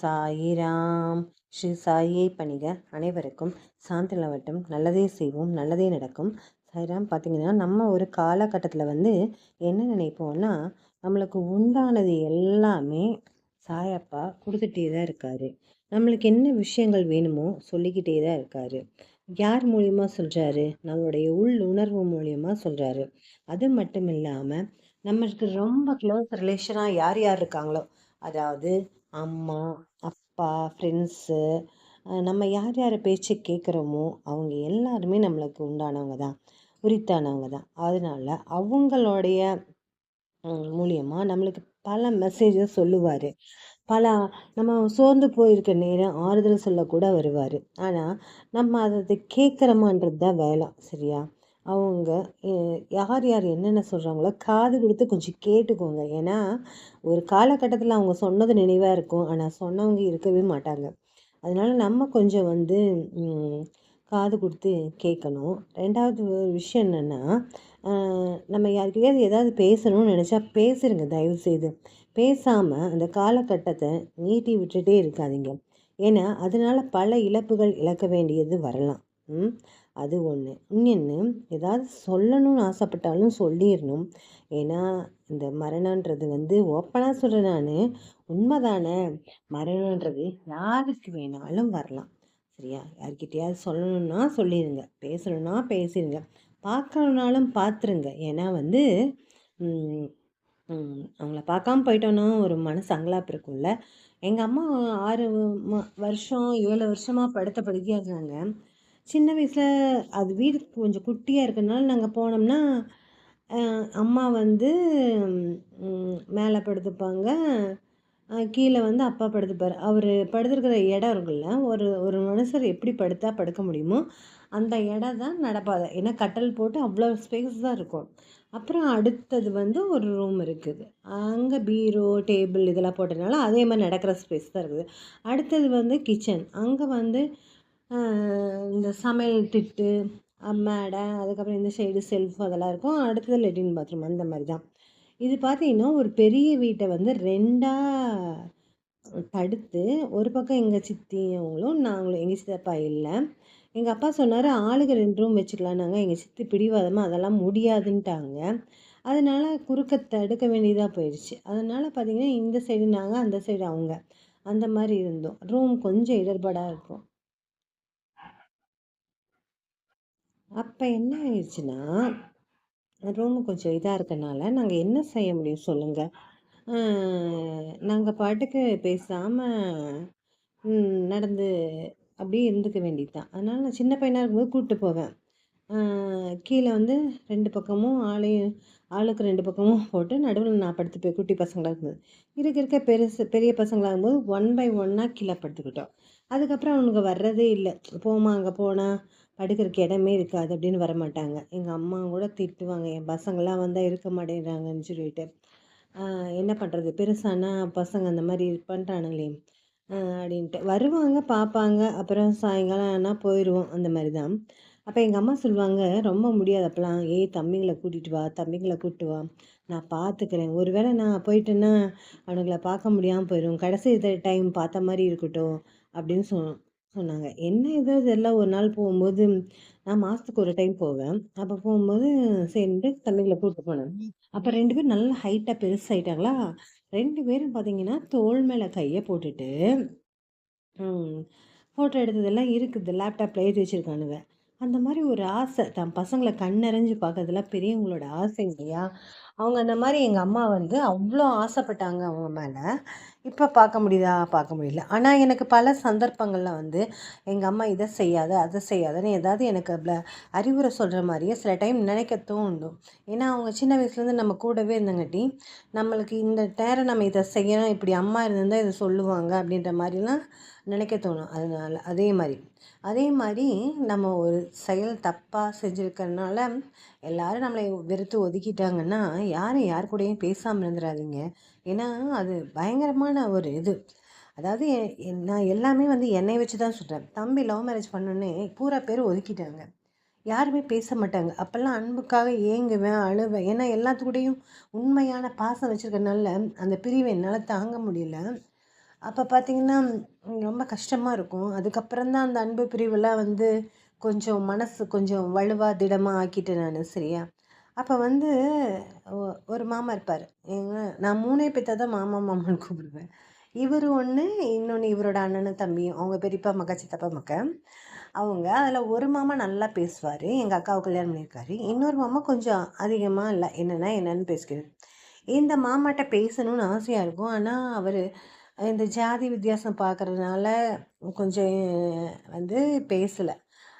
சாயிராம். ஸ்ரீ சாயியை பணிக அனைவருக்கும் சாந்தி நிலவட்டும் நல்லதே செய்வோம் நல்லதே நடக்கும். சாயிராம் பார்த்தீங்கன்னா நம்ம ஒரு காலகட்டத்தில் வந்து என்ன நினைப்போம்னா நம்மளுக்கு உண்டானது எல்லாமே சாயப்பா கொடுத்துட்டே தான் இருக்காரு. நம்மளுக்கு என்ன விஷயங்கள் வேணுமோ சொல்லிக்கிட்டே தான் இருக்காரு. யார் மூலியமாக சொல்கிறாரு நம்மளுடைய உள் உணர்வு மூலியமாக சொல்கிறாரு அது மட்டும் இல்லாமல் நம்மளுக்கு ரொம்ப க்ளோஸ் ரிலேஷனாக யார் யார் இருக்காங்களோ அதாவது அம்மா அப்பா ஃப்ரெண்ட்ஸு நம்ம யார் யார் பேச்சு கேட்குறோமோ அவங்க எல்லாருமே நம்மளுக்கு உண்டானவங்க தான் உரித்தானவங்க தான். அதனால் அவங்களுடைய மூலியமாக நம்மளுக்கு பல மெசேஜஸ் சொல்லுவார். பல நம்ம சோர்ந்து போயிருக்க நேரம் ஆறுதல் சொல்லக்கூட வருவார். ஆனால் நம்ம அதை கேட்குறோமான்றது தான் வேலை சரியா? அவங்க யார் யார் என்னென்ன சொல்கிறாங்களோ காது கொடுத்து கொஞ்சம் கேட்டுக்கோங்க. ஏன்னா ஒரு காலகட்டத்தில் அவங்க சொன்னது நினைவாக இருக்கும். ஆனால் சொன்னவங்க இருக்கவே மாட்டாங்க. அதனால் நம்ம கொஞ்சம் வந்து காது கொடுத்து கேட்கணும். ரெண்டாவது விஷயம் என்னென்னா நம்ம யாருக்கையாவது ஏதாவது பேசணும்னு நினச்சா பேசுருங்க தயவுசெய்து பேசாமல் அந்த காலகட்டத்தை நீட்டி விட்டுட்டே இருக்காதீங்க. ஏன்னா அதனால் பல இழப்புகள் இழக்க வேண்டியது வரலாம். அது ஒன்று இன்னொன்று ஏதாவது சொல்லணும்னு ஆசைப்பட்டாலும் சொல்லிடணும். ஏன்னா இந்த மரணன்றது வந்து ஓப்பனாக சொல்கிறேன் நான். உண்மைதானே? மரணன்றது யாருக்கு வேணாலும் வரலாம். சரியா? யார்கிட்டயாவது சொல்லணும்னா சொல்லிடுங்க பேசணும்னா பேசிடுங்க பார்க்கணுன்னாலும் பார்த்துருங்க. ஏன்னா வந்து அவங்கள பார்க்காம போயிட்டோன்னா ஒரு மனசு அங்கலாப்பு இருக்கும்ல. எங்கள் அம்மா ஆறு வருஷம் ஏழு வருஷமாக படுத்த படுக்கையாக இருக்காங்க. சின்ன வயசில் அது வீடு கொஞ்சம் குட்டியாக இருக்கிறதுனால நாங்கள் போனோம்னா அம்மா வந்து மேலே படுத்துப்பாங்க. கீழே வந்து அப்பா படுத்துப்பார். அவர் படுத்துருக்கிற இடம் இருக்குல்ல ஒரு ஒரு மனுஷர் எப்படி படுத்தா படுக்க முடியுமோ அந்த இடம் தான் நடப்பாதை. ஏன்னா கட்டல் போட்டு அவ்வளோ ஸ்பேஸ் தான் இருக்கும். அப்புறம் அடுத்தது வந்து ஒரு ரூம் இருக்குது. அங்கே பீரோ டேபிள் இதெல்லாம் போட்டதுனால அதே மாதிரி நடக்கிற ஸ்பேஸ் தான் இருக்குது. அடுத்தது வந்து கிச்சன் அங்கே வந்து இந்த சமையல் திட்டு மேடை அதுக்கப்புறம் இந்த சைடு செல்ஃப் அதெல்லாம் இருக்கும். அடுத்தது லெட்டின் பாத்ரூம் அந்த மாதிரி தான். இது பார்த்தீங்கன்னா ஒரு பெரிய வீட்டை வந்து ரெண்டாக தடுத்து ஒரு பக்கம் எங்கள் சித்தியவங்களும் நாங்களும் எங்கள் சித்தப்பா இல்லை. எங்கள் அப்பா சொன்னார் ஆளுக்கு ரெண்டு ரூம் வச்சுக்கலான்னாங்க எங்கள் சித்தி பிடிவாதமாக அதெல்லாம் முடியாதுன்ட்டாங்க. அதனால் குறுக்க தடுக்க வேண்டியதாக போயிடுச்சு. அதனால் பார்த்திங்கன்னா இந்த சைடு நாங்கள் அந்த சைடு அவங்க. அந்த மாதிரி இருந்தோம். ரூம் கொஞ்சம் இடர்பாடாக இருக்கும். அப்போ என்ன ஆயிடுச்சுன்னா, ரூமு கொஞ்சம் இதாக இருக்கனால, நாங்கள் என்ன செய்ய முடியும் சொல்லுங்கள் நாங்கள் பாட்டுக்கு பேசாமல் நடந்து அப்படியே இருந்துக்க வேண்டியது தான். அதனால் நான் சின்ன பையனாக இருக்கும்போது கூப்பிட்டு போவேன். கீழே வந்து ரெண்டு பக்கமும் ஆளையும் ஆளுக்கு ரெண்டு பக்கமும் போட்டு நடுவில் நான் படுத்து போய் குட்டி பசங்களாக இருந்தது இருக்க இருக்க பெருசு பெரிய பசங்களாகும்போது ஒன் பை ஒன்னாக கீழே படுத்துக்கிட்டோம். அதுக்கப்புறம் அவனுங்க வர்றதே இல்லை போமா அங்கே போனால் படுக்கிறதுக்கு இடமே இருக்காது அப்படின்னு வரமாட்டாங்க. எங்கள் அம்மா கூட திட்டுவாங்க என் பசங்களாம் வந்தால் இருக்க மாட்டேங்கிறாங்கன்னு சொல்லிட்டு. என்ன பண்ணுறது பெருசானா பசங்க அந்த மாதிரி பண்ணுறானுங்களே அப்படின்ட்டு. வருவாங்க பார்ப்பாங்க அப்புறம் சாயங்காலம் ஆனால் போயிடுவோம் அந்த மாதிரி தான் அப்போ எங்கள் அம்மா சொல்லுவாங்க ரொம்ப முடியாது அப்போலாம் ஏய் தம்பிங்களை கூட்டிகிட்டு வா தம்பிங்களை கூப்பிட்டு வா. நான் பார்த்துக்கிறேன் ஒருவேளை நான் போயிட்டேன்னா அவனுங்களை பார்க்க முடியாமல் போயிடும் கடைசி டைம் பார்த்த மாதிரி இருக்கட்டும். அப்படின்னு சொன்னோம். சொன்னாங்க. என்ன ஏதோ இதெல்லாம் ஒரு நாள் போகும்போது நான் மாதத்துக்கு ஒரு டைம் போவேன். அப்போ போகும்போது சேர்ந்து தம்பிகளை கூட்டு போனேன். அப்போ ரெண்டு பேரும் நல்லா ஹைட்டாக பெருசாயிட்டாங்களா? ரெண்டு பேரும் பார்த்தீங்கன்னா தோல் மேலே கையை போட்டுட்டு ஃபோட்டோ எடுத்ததெல்லாம் இருக்குது. லேப்டாப்பில் ஏற்றி வச்சுருக்கானுங்க. அந்த மாதிரி ஒரு ஆசை. தன் பசங்களை கண்ணறிஞ்சு பார்க்கறதுலாம் பெரியவங்களோட ஆசை இல்லையா? அவங்க அந்த மாதிரி எங்கள் அம்மா வந்து அவ்வளோ ஆசைப்பட்டாங்க அவங்க மேலே. இப்போ பார்க்க முடியுதா? பார்க்க முடியல. ஆனால் எனக்கு பல சந்தர்ப்பங்களில் வந்து எங்கள் அம்மா இதை செய்யாத அதை செய்யாதன்னு ஏதாவது எனக்கு அதில் அறிவுரை சொல்கிற மாதிரியே சில டைம் நினைக்க தோணும். ஏன்னா அவங்க சின்ன வயசுலேருந்து நம்ம கூடவே இருந்தங்காட்டி நம்மளுக்கு இந்த நேரம் நம்ம இதை செய்யணும் இப்படி அம்மா இருந்தால் இதை சொல்லுவாங்க அப்படின்ற மாதிரிலாம் நினைக்க தோணும். அதனால் அதே மாதிரி. அதே மாதிரி நம்ம ஒரு செயல் தப்பாக செஞ்சுருக்கறனால எல்லோரும் நம்மளை வெறுத்து ஒதுக்கிட்டாங்கன்னா யாரும் யார் கூடயும் பேசாமல் இருந்துடாதீங்க ஏன்னா அது பயங்கரமான ஒரு இது. அதாவது நான் எல்லாமே வந்து என்னை வச்சு தான் சொல்கிறேன் தம்பி லவ் மேரேஜ் பண்ணோன்னே பூரா பேர் ஒதுக்கிட்டாங்க. யாருமே பேச மாட்டாங்க. அப்போல்லாம் அன்புக்காக ஏங்குவேன் அழுவேன். ஏன்னா எல்லாத்துக்கூடையும் உண்மையான பாசம் வச்சுருக்கனால அந்த பிரிவை என்னால் தாங்க முடியல. அப்போ பார்த்திங்கன்னா ரொம்ப கஷ்டமாக இருக்கும். அதுக்கப்புறம் தான் அந்த அன்பு பிரிவெல்லாம் வந்து கொஞ்சம் மனசு கொஞ்சம் வலுவாக திடமாக ஆக்கிட்டேன் நான் சரியா? அப்போ வந்து ஒரு மாமா இருப்பார். நான் மூணே பேர்த்த தான் மாமா மாமான்னு கூப்பிடுவேன். இவர் ஒன்று இன்னொன்று இவரோட அண்ணனும் தம்பியும். அவங்க பெரியப்பா மக்கா சித்தப்பா மக்க அவங்க அதில் ஒரு மாமா நல்லா பேசுவார். எங்கள் அக்காவை கல்யாணம் பண்ணியிருக்காரு. இன்னொரு மாமா கொஞ்சம் அதிகமாக இல்லை. என்னென்னா என்னென்னு பேசிக்கிறது இந்த மாமாட்ட பேசணும்னு ஆசையாக இருக்கும். ஆனால் அவர் இந்த ஜாதி வித்தியாசம் பார்க்குறதுனால கொஞ்சம் வந்து பேசலை.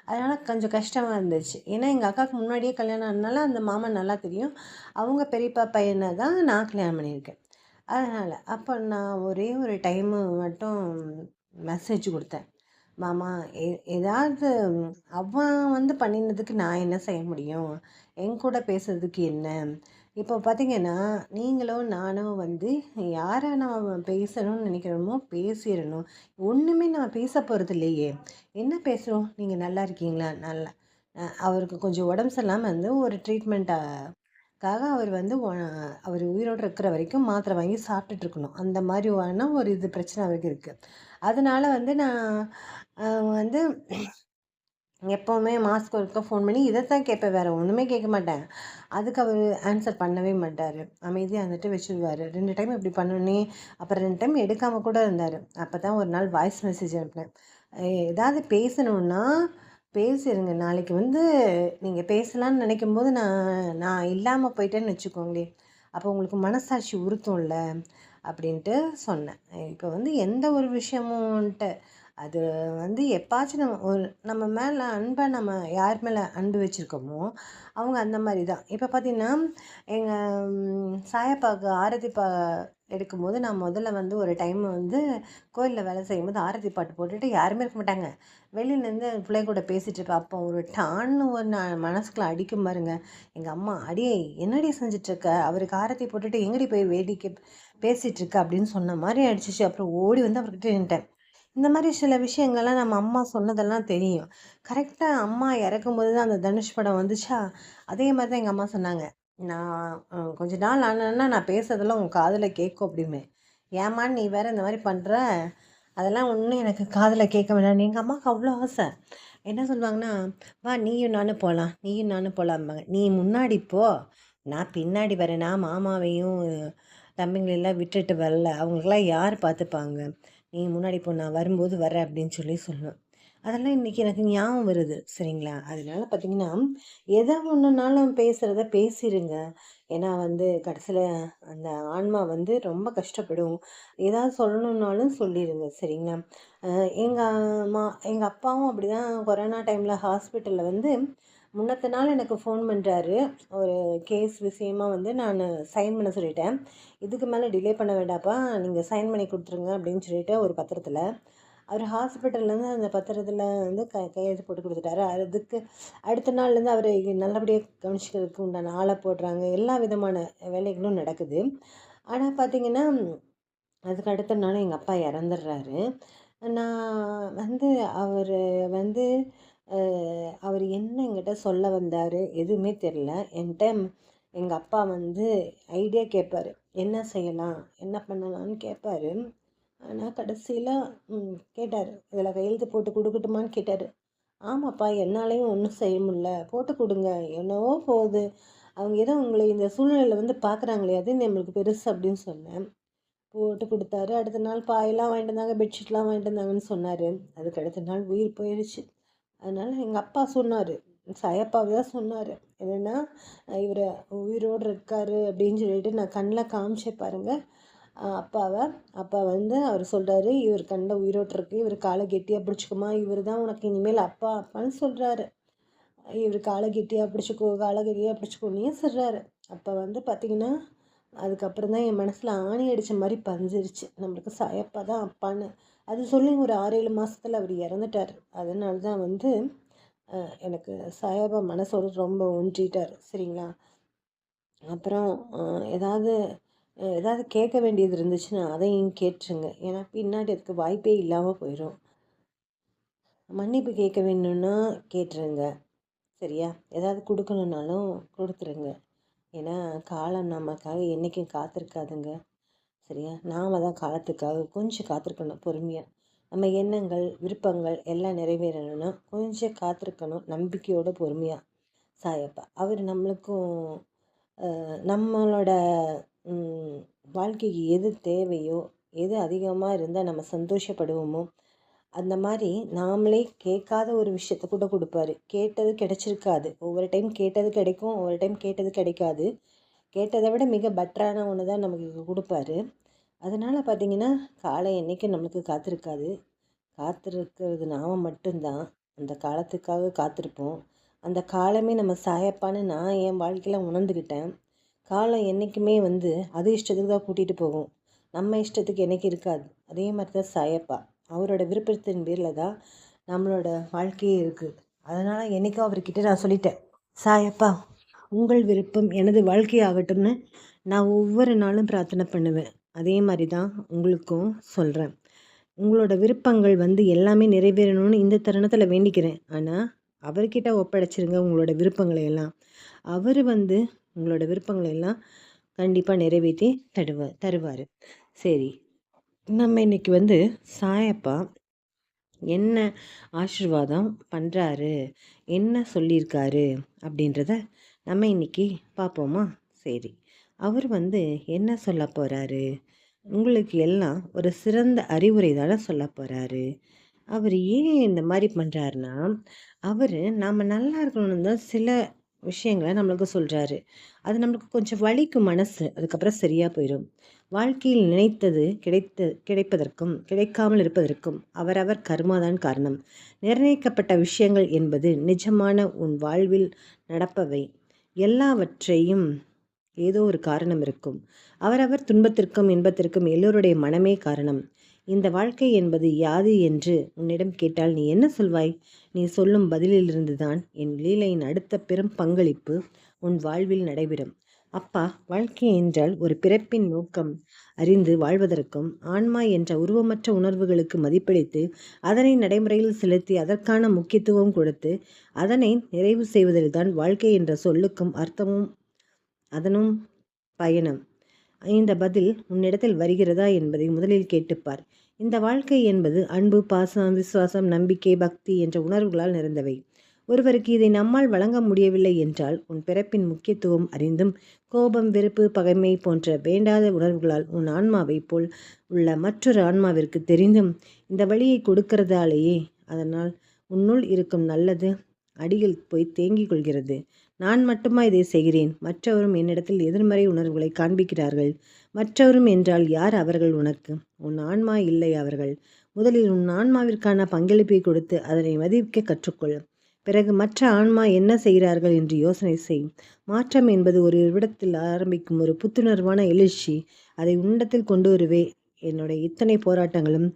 அதனால் கொஞ்சம் கஷ்டமாக இருந்துச்சு. ஏன்னா எங்கள் அக்காவுக்கு முன்னாடியே கல்யாணம் ஆனதுனால அந்த மாமா நல்லா தெரியும். அவங்க பெரியப்பா பையனை தான் நான் கல்யாணம் பண்ணியிருக்கேன். அதனால் அப்போ நான் ஒரே ஒரு டைமு மட்டும் மெசேஜ் கொடுத்தேன். மாமா எ ஏதாவது அவன் வந்து பண்ணினதுக்கு நான் என்ன செய்ய முடியும்? என் கூட பேசுறதுக்கு என்ன? இப்போ பார்த்தீங்கன்னா நீங்களும் நானும் வந்து யாரை நம்ம பேசணும்னு நினைக்கிறோமோ பேசிடணும் ஒன்றுமே நான் பேச போகிறது இல்லையே. என்ன பேசுகிறோம் நீங்கள் நல்லா இருக்கீங்களா? நல்லா. அவருக்கு கொஞ்சம் உடம்பு சரியில்லாமல் வந்து ஒரு ட்ரீட்மெண்ட்டாக அவர் வந்து அவர் உயிரோடு இருக்கிற வரைக்கும் மாத்திரை வாங்கி சாப்பிட்டுட்டு இருக்கணும். அந்த மாதிரியான ஒரு இது பிரச்சனை அவருக்கு இருக்குது அதனால் வந்து நான் வந்து எப்போவுமே மாஸ்க் ஒருக்கா ஃபோன் பண்ணி இதை தான் கேட்பேன். வேறு ஒன்றுமே கேட்க மாட்டேன். அதுக்கு அவர் ஆன்சர் பண்ணவே மாட்டார். அமைதியாக வந்துட்டு வச்சுருவார். ரெண்டு டைம் இப்படி பண்ணோன்னே அப்புறம் ரெண்டு டைம் எடுக்காமல் கூட இருந்தார். அப்போ தான் ஒரு நாள் வாய்ஸ் மெசேஜ் அனுப்பினேன். ஏதாவது பேசணுன்னா பேசிடுங்க நாளைக்கு வந்து நீங்கள் பேசலான்னு நினைக்கும் போது நான் நான் இல்லாமல் போயிட்டேன்னு வச்சுக்கோங்களேன். அப்போ உங்களுக்கு மனசாட்சி உறுத்தும்ல அப்படின்ட்டு சொன்னேன். இப்போ வந்து எந்த ஒரு விஷயமும்ன்ட்டு அது வந்து எப்பாச்சும் நம்ம ஒரு நம்ம மேலே அன்பை நம்ம யார் மேலே அன்பு வச்சுருக்கோமோ அவங்க அந்த மாதிரி தான் இப்போ பார்த்திங்கன்னா எங்கள் சாயப்பாவுக்கு ஆரத்தி பா எடுக்கும்போது நான் முதல்ல வந்து ஒரு டைம் வந்து கோயிலில் வேலை செய்யும்போது ஆரத்தி பாட்டு போட்டுட்டு யாருமே இருக்க மாட்டாங்க. வெளியிலேருந்து பிள்ளைங்க கூட பேசிகிட்டு இருப்பேன். அப்போ ஒரு டான்னு ஒரு நான் மனசுக்குள்ள அடிக்கும் பாருங்க. எங்கள் அம்மா அடியே என்னடி செஞ்சிட்ருக்க? அவருக்கு ஆரத்தி போட்டுட்டு எங்கடி போய் வேடிக்கை பேசிகிட்ருக்க அப்படின்னு சொன்ன மாதிரி அடிச்சிச்சு அப்புறம் ஓடி வந்து அவர்கிட்ட நின்ட்டேன் இந்த மாதிரி சில விஷயங்கள்லாம் நம்ம அம்மா சொன்னதெல்லாம் தெரியும். கரெக்டாக அம்மா இறக்கும்போது தான் அந்த தனுஷ் படம் வந்துச்சா? அதே மாதிரி தான் எங்கள் அம்மா சொன்னாங்க. நான் கொஞ்ச நாள் ஆனேன்னா நான் பேசுறதெல்லாம் உங்கள் காதில் கேட்கும் அப்படிமே. ஏம்மா நீ வேற இந்த மாதிரி பண்ணுற அதெல்லாம் ஒன்றும் எனக்கு காதில் கேட்க வேணாம். எங்கள் அம்மாவுக்கு அவ்வளோ ஆசை. என்ன சொல்லுவாங்கன்னா வா நீயும் நானும் போகலாம் நீயும் நானும் போகலாம்பாங்க நீ முன்னாடி போ. நான் பின்னாடி வரேன். நான் மாமாவையும் தம்பிங்களெல்லாம் விட்டுட்டு வரல. அவங்களுக்கெல்லாம் யார் பார்த்துப்பாங்க? நீ முன்னாடி போ நான் வரும்போது வரேன் அப்படின்னு சொல்லி சொல்லுவேன். அதெல்லாம் இன்றைக்கி எனக்கு ஞாபகம் வருது சரிங்களா? அதனால பார்த்தீங்கன்னா எதை ஒன்றுனாலும் பேசுகிறத பேசிடுங்க ஏன்னா வந்து கடைசியில் அந்த ஆன்மா வந்து ரொம்ப கஷ்டப்படும். ஏதாவது சொல்லணுன்னாலும் சொல்லிடுங்க சரிங்களா? எங்கள் அம்மா எங்கள் அப்பாவும் அப்படி தான் கொரோனா டைமில் ஹாஸ்பிட்டலில் வந்து முன்னத்த நாள் எனக்கு ஃபோன் பண்ணுறாரு ஒரு கேஸ் விஷயமா வந்து நான் சைன் பண்ண சொல்லிட்டேன். இதுக்கு மேலே டிலே பண்ண வேண்டாப்பா நீங்கள் சைன் பண்ணி கொடுத்துருங்க அப்படின்னு சொல்லிட்டு ஒரு பத்திரத்தில் அவர் ஹாஸ்பிட்டல்லேருந்து அந்த பத்திரத்தில் வந்து க கையெழுத்து போட்டு கொடுத்துட்டாரு. அதுக்கு அடுத்த நாள்லேருந்து அவரை நல்லபடியாக கவனிச்சிக்கிறதுக்கு உண்டான ஆளை போடுறாங்க. எல்லா விதமான வேலைகளும் நடக்குது. ஆனால் பார்த்திங்கன்னா அதுக்கு அடுத்த நாள் எங்கள் அப்பா இறந்துடுறாரு. நான் வந்து அவர் வந்து அவர் என்ன என்கிட்ட சொல்ல வந்தார் எதுவுமே தெரில என்கிட்ட எங்கள் அப்பா வந்து ஐடியா கேட்பார் என்ன செய்யலாம்? என்ன பண்ணலான்னு கேட்பாரு ஆனால் கடைசியில் கேட்டார். இதில் கையெழுத்து போட்டு கொடுக்கட்டுமான்னு கேட்டார். ஆமாப்பா என்னாலையும் ஒன்றும் செய்ய முடில போட்டு கொடுங்க. என்னவோ போகுது. அவங்க ஏதோ உங்களை இந்த சூழ்நிலையில் வந்து பார்க்குறாங்களே அது நம்மளுக்கு பெருசு அப்படின்னு சொன்னேன். போட்டு கொடுத்தாரு. அடுத்த நாள் பாயெல்லாம் வாங்கிட்டு வந்தாங்க பெட்ஷீட்லாம் வாங்கிட்டு வந்தாங்கன்னு சொன்னார். அதுக்கு அடுத்த நாள் உயிர் போயிடுச்சு அதனால் எங்கள் அப்பா சொன்னார். சாயப்பாவை தான் சொன்னார். என்னென்னா இவர் உயிரோடு இருக்கார் அப்படின்னு சொல்லிட்டு நான் கண்ணில் காமிச்சே பாருங்கள் அப்பாவை. அப்பா வந்து அவர் சொல்கிறாரு இவர் கண்ட உயிரோட்டிருக்கு இவர் காலை கெட்டியாக பிடிச்சிக்குமா இவர் தான் உனக்கு இனிமேல் அப்பா அப்பான்னு சொல்கிறாரு இவர் காலை கெட்டியாக பிடிச்சிக்கோ காலை கெட்டியாக பிடிச்சிக்கோன்னே சொல்கிறாரு அப்போ வந்து பார்த்திங்கன்னா அதுக்கப்புறம் தான் என் மனசில் ஆணி அடித்த மாதிரி பஞ்சிருச்சு. நம்மளுக்கு சாயப்பா தான் அப்பான்னு. அது சொல்லி ஒரு ஆறு ஏழு மாதத்தில் அவர் இறந்துட்டார். அதனால தான் வந்து எனக்கு சாயாபா மனசோடு ரொம்ப ஒன்றிட்டார். சரிங்களா? அப்புறம் ஏதாவது ஏதாவது கேட்க வேண்டியது இருந்துச்சுன்னா அதையும் கேட்டுருங்க. ஏன்னா பின்னாடி அதுக்கு வாய்ப்பே இல்லாமல் போயிடும் மன்னிப்பு கேட்க வேணும்னா கேட்டுருங்க. சரியா? ஏதாவது கொடுக்கணுன்னாலும் கொடுத்துருங்க. ஏன்னா காலம் நமக்காக என்றைக்கும் காத்திருக்காதுங்க. சரியா? நாம் தான் காலத்துக்காக கொஞ்சம் காத்திருக்கணும் பொறுமையாக நம்ம எண்ணங்கள் விருப்பங்கள் எல்லாம் நிறைவேறணும்னா கொஞ்சம் காத்திருக்கணும் நம்பிக்கையோட பொறுமையாக சாயப்பா அவர் நம்மளுக்கும் நம்மளோட வாழ்க்கைக்கு எது தேவையோ எது அதிகமாக இருந்தால் நம்ம சந்தோஷப்படுவோமோ அந்த மாதிரி நாமளே கேட்காத ஒரு விஷயத்த கூட கொடுப்பாரு. கேட்டது கிடச்சிருக்காது. ஒவ்வொரு டைம் கேட்டது கிடைக்கும் ஒவ்வொரு டைம் கேட்டது கிடைக்காது. கேட்டதை விட மிக பெட்டரான ஒன்று தான் நமக்கு கொடுப்பாரு. அதனால் பார்த்திங்கன்னா காலை என்றைக்கும் நம்மளுக்கு காத்திருக்காது. காத்திருக்கிறது நாம் மட்டும்தான். அந்த காலத்துக்காக காத்திருப்போம். அந்த காலமே நம்ம சாயப்பான்னு நான் என் வாழ்க்கையில் உணர்ந்துக்கிட்டேன் காலம் என்றைக்குமே வந்து அது இஷ்டத்துக்கு தான் கூட்டிகிட்டு போகும். நம்ம இஷ்டத்துக்கு என்றைக்கு இருக்காது. அதே மாதிரி தான் சாயப்பா. அவரோட விருப்பத்தின் பேரில் தான் நம்மளோட வாழ்க்கையே இருக்குது அதனால் என்றைக்கும் அவர்கிட்ட நான் சொல்லிட்டேன். சாயப்பா உங்கள் விருப்பம் எனது வாழ்க்கையாகட்டும்னு நான் ஒவ்வொரு நாளும் பிரார்த்தனை பண்ணுவேன். அதே மாதிரி தான் உங்களுக்கும் சொல்கிறேன் உங்களோட விருப்பங்கள் வந்து எல்லாமே நிறைவேறணும்னு இந்த தருணத்தில் வேண்டிக்கிறேன். ஆனால் அவர்கிட்ட ஒப்படைச்சிருங்க உங்களோட விருப்பங்களை எல்லாம். அவர் வந்து உங்களோட விருப்பங்களை எல்லாம் கண்டிப்பாக நிறைவேற்றி தருவா தருவார். சரி நம்ம இன்றைக்கி வந்து சாயப்பா என்ன ஆசிர்வாதம் பண்ணுறாரு என்ன சொல்லியிருக்காரு? அப்படின்றத நம்ம இன்றைக்கி பார்ப்போமா சரி. அவர் வந்து என்ன சொல்ல போகிறாரு உங்களுக்கு எல்லாம் ஒரு சிறந்த அறிவுரை தானே சொல்ல போகிறாரு அவர் ஏன் இந்த மாதிரி பண்ணுறாருன்னா அவர் நாம் நல்லா இருக்கணும்னு தான் சில விஷயங்களை நம்மளுக்கு சொல்கிறாரு அது நம்மளுக்கு கொஞ்சம் வலிக்கும் மனசு அதுக்கப்புறம் சரியாக போயிடும் வாழ்க்கையில் நினைத்தது கிடைத்த கிடைப்பதற்கும் கிடைக்காமல் இருப்பதற்கும் அவரவர் கர்மாதான் காரணம். நிர்ணயிக்கப்பட்ட விஷயங்கள் என்பது நிஜமான உன் வாழ்வில் நடப்பவை. எல்லாவற்றையும் ஏதோ ஒரு காரணம் இருக்கும். அவரவர் துன்பத்திற்கும் இன்பத்திற்கும் எல்லோருடைய மனமே காரணம். இந்த வாழ்க்கை என்பது யாது என்று உன்னிடம் கேட்டால் நீ என்ன சொல்வாய்? நீ சொல்லும் பதிலிலிருந்து தான் என் லீலையின் அடுத்த பெரும் பங்களிப்பு உன் வாழ்வில் நடைபெறும். அப்பா வாழ்க்கை என்றால் ஒரு பிறப்பின் நோக்கம். அறிந்து வாழ்வதற்கும் ஆன்மா என்ற உருவமற்ற உணர்வுகளுக்கு மதிப்பளித்து அதனை நடைமுறையில் செலுத்தி அதற்கான முக்கியத்துவம் கொடுத்து அதனை நிறைவு செய்வதில்தான் வாழ்க்கை என்ற சொல்லுக்கும் அர்த்தமும் அதனும் பயணம். இந்த பதில் உன்னிடத்தில் வருகிறதா என்பதை முதலில் கேட்டுப்பார். இந்த வாழ்க்கை என்பது அன்பு பாசம் விசுவாசம் நம்பிக்கை பக்தி என்ற உணர்வுகளால் நிறைந்தவை. ஒருவருக்கு இதை நம்மால் வழங்க முடியவில்லை என்றால் உன் பிறப்பின் முக்கியத்துவம் அறிந்தும் கோபம் வெறுப்பு பகைமை போன்ற வேண்டாத உணர்வுகளால் உன் ஆன்மாவை போல் உள்ள மற்றொரு ஆன்மாவிற்கு தெரிந்தும் இந்த வழியை கொடுக்கிறதாலேயே அதனால் உன்னுள் இருக்கும் நல்லது அடியில் போய் தேங்கிக் கொள்கிறது. நான் மட்டுமா இதை செய்கிறேன்? மற்றவரும் என்னிடத்தில் எதிர்மறை உணர்வுகளை காண்பிக்கிறார்கள். மற்றவரும் என்றால் யார் அவர்கள் உனக்கு? உன் ஆன்மா இல்லை அவர்கள். முதலில் உன் ஆன்மாவிற்கான பங்களிப்பை கொடுத்து அதனை மதிக்க கற்றுக்கொள். பிறகு மற்ற ஆன்மா என்ன செய்கிறார்கள் என்று யோசனை செய். மாற்றம் என்பது ஒரு இடத்தில் ஆரம்பிக்கும் ஒரு புத்துணர்வான எழுச்சி. அதை உண்டத்தில் கொண்டு வருவே. என்னுடைய இத்தனை போராட்டங்களும்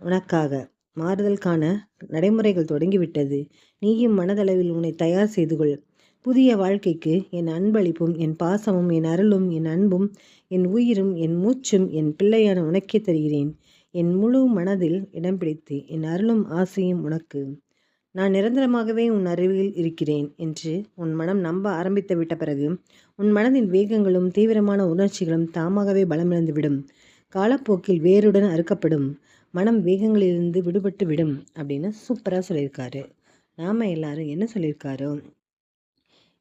உனக்காக. மாறுதலுக்கான நடைமுறைகள் தொடங்கிவிட்டது. நீயும் மனதளவில் உன்னை தயார் செய்து கொள். புதிய வாழ்க்கைக்கு என் அன்பளிப்பும் என் பாசமும் என் அருளும் என் அன்பும் என் உயிரும் என் மூச்சும் என் பிள்ளையான உனக்கே தருகிறேன். என் முழு மனதில் இடம் பிடித்து என் அருளும் ஆசையும் உனக்கு. நான் நிரந்தரமாகவே உன் அறிவில் இருக்கிறேன் என்று உன் மனம் நம்ப ஆரம்பித்து விட்ட பிறகு உன் மனதின் வேகங்களும் தீவிரமான உணர்ச்சிகளும் தாமாகவே பலமிழந்துவிடும் காலப்போக்கில் வேருடன் அறுக்கப்படும். மனம் வேகங்களிலிருந்து விடுபட்டு விடும் அப்படின்னு சூப்பராக சொல்லியிருக்காரு. நாம் எல்லாரும் என்ன சொல்லியிருக்காரோ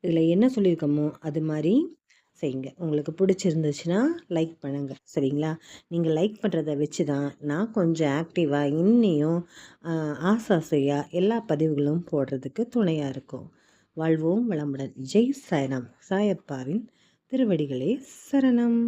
இதில் என்ன சொல்லியிருக்கோமோ அது மாதிரி செய்யுங்க. உங்களுக்கு பிடிச்சிருந்துச்சுன்னா லைக் பண்ணுங்கள் சரிங்களா? நீங்கள் லைக் பண்ணுறத வச்சு தான் நான் கொஞ்சம் ஆக்டிவாக இன்னையும் ஆசாசையாக எல்லா பதிவுகளும் போடுறதுக்கு துணையாக இருக்கும். வாழ்வோம் வளமுடன். ஜெய் சாய்ராம். சாயப்பாவின் திருவடிகளே சரணம்.